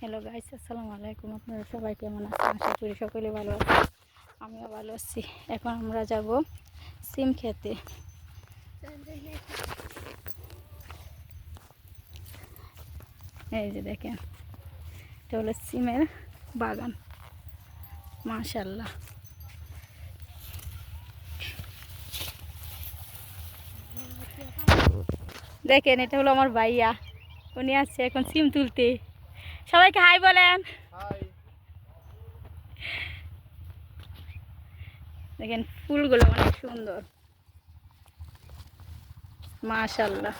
Hello guys আসসালামু আলাইকুম আপনারা সবাই কেমন আছেন? আশা করি সকলে ভালো আছেন। আমিও ভালো আছি। এখন আমরা যাব সিম খেতে। এই যে দেখেন, এটা হলো সিমের বাগান। মাশাল্লাহ দেখেন, এটা হলো আমার ভাইয়া। উনি আসছে এখন সিম তুলতে। সবাইকে হাই বলেন। দেখেন ফুলগুলো অনেক সুন্দর। মাশাল্লাহ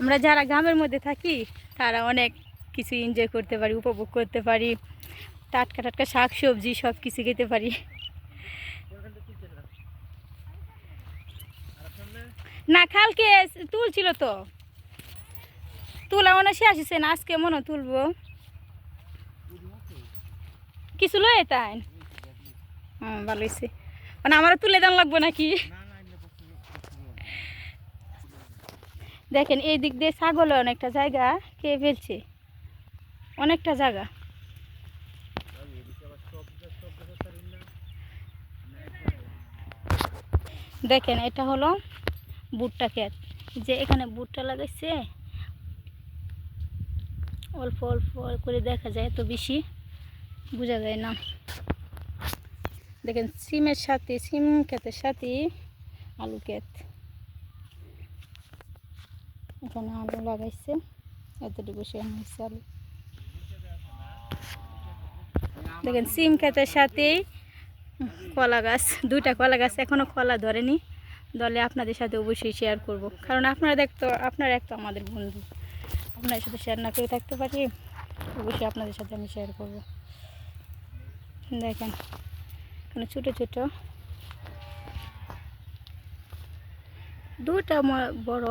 আমরা যারা গ্রামের মধ্যে থাকি তারা অনেক কিছু এনজয় করতে পারি উপভোগ করতে পারি। টাটকা টাটকা শাক সবজি সব কিছু খেতে পারি। না, কালকে তুলছিল তো। তুলা হয় শেষ না, আজকে মনে তুলবো। কিছু লয়ে তাই? হ্যাঁ ভালো হয়েছে মানে আমারও তুলে দাম লাগবে নাকি? দেখেন, এই দিক দিয়ে ছাগল অনেকটা জায়গা, কে ফেলছে? অনেকটা জায়গা। দেখেন, এটা হলো ভুট্টা ক্ষেত যে এখানে ভুট্টা লাগাইছে, অল্প অল্প করে দেখা যায় তো বেশি বোঝা যায় না। দেখেন, সিমের সাথে, সিম ক্ষেতের সাথে আলু ক্ষেত। এখানে আলু লাগাইছে, এতটুকু সে হয়েছে আলু। দেখেন, সিম ক্ষেতের সাথেই কলা গাছ, দুইটা কলা গাছ এখনও কলা ধরেনি। দলে আপনাদের সাথে অবশ্যই শেয়ার করব। কারণ আপনারা দেখতো আপনারা এক তো আমাদের বন্ধু। আপনাদের সাথে শেয়ার না করে থাকতে পারি, অবশ্যই আপনাদের সাথে আমি শেয়ার করব। দেখেন, এখানে ছোটো ছোটো। দুটা বড়।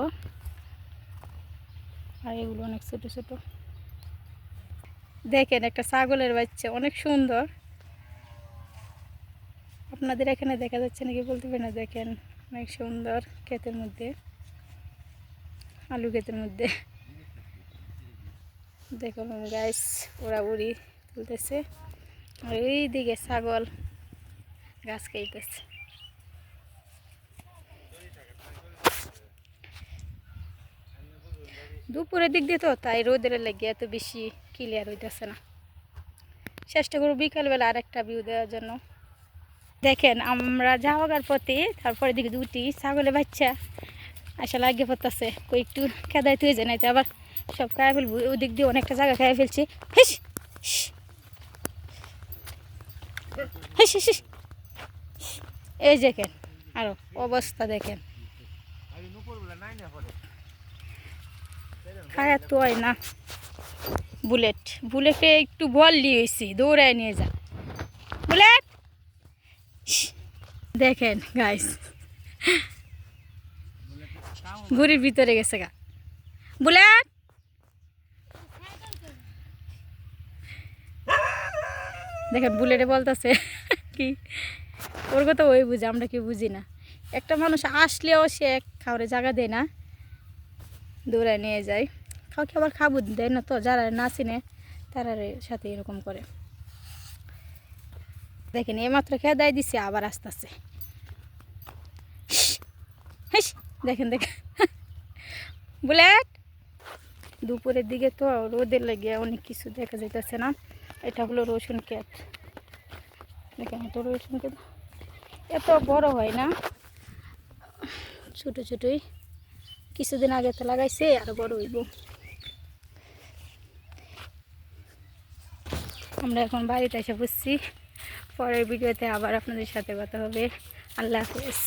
আর এগুলো অনেক ছোটো ছোটো। দেখেন, একটা ছাগলের বাচ্চা, অনেক সুন্দর। আপনাদের এখানে দেখা যাচ্ছে নাকি বলতে পারি না? দেখেন। অনেক সুন্দর ক্ষেতের মধ্যে, আলু ক্ষেতের মধ্যে। দেখুন গাছ ওরা উড়ি তুলতেছে। আর ওই দিকে ছাগল গাছ খাইতেছে দুপুরের দিক দিয়ে তো তাই রোদের লেগে এত বেশি ক্লিয়ার হইতেছে না। চেষ্টা করব বিকালবেলা আর একটা ভিউ দেওয়ার জন্য। দেখেন, আমরা যাওয়ার পথে তারপরে দিকে দুটি ছাগলের বাচ্চা। আসা লাগিয়ে পড়তেছে। একটু খেদাই তুই যায় নাইতে আবার সব খায় ফেলব। ওদিক দিয়ে অনেকটা জায়গা খাই ফেলছি। হিস হিস। এই দেখেন, আরও অবস্থা দেখেন। খায় তো হয় না। বুলেট, বুলেটে একটু বল দিয়েছি দৌড়ায় নিয়ে যা। বুলেট! দেখেন গাইস ঘুরির ভিতরে গেছে গা। বুলেট! দেখেন, বুলেটে বলতেছে, কি? ওর কথা ওই বুঝে, আমরা কি বুঝি না। একটা মানুষ আসলেও সে খাওয়ারে জায়গা দেয় না। দৌড়ায় নিয়ে যায়। কাউকে আবার খাব দেয় না তো, যারা না চিনে তারা সাথে এরকম করে। দেখেন, এইমাত্র খেয়ে দেয় দিছে, আবার আস্তে আস্তে দেখেন দেখেন। বুলেট! দুপুরের দিকে তো রোদের লেগে অনেক কিছু দেখা যাইতেছে না। এটা হলো রসুন ক্ষেত। দেখেন এটা রসুন ক্ষেত। এত বড় হয় না। ছোটো ছোটোই। কিছুদিন আগে তো লাগাইছে, আর বড় হইব। আমরা এখন বাড়িতে এসে বুঝছি পরের ভিডিওতে আবার আপনাদের সাথে কথা হবে। আল্লাহ হাফেজ।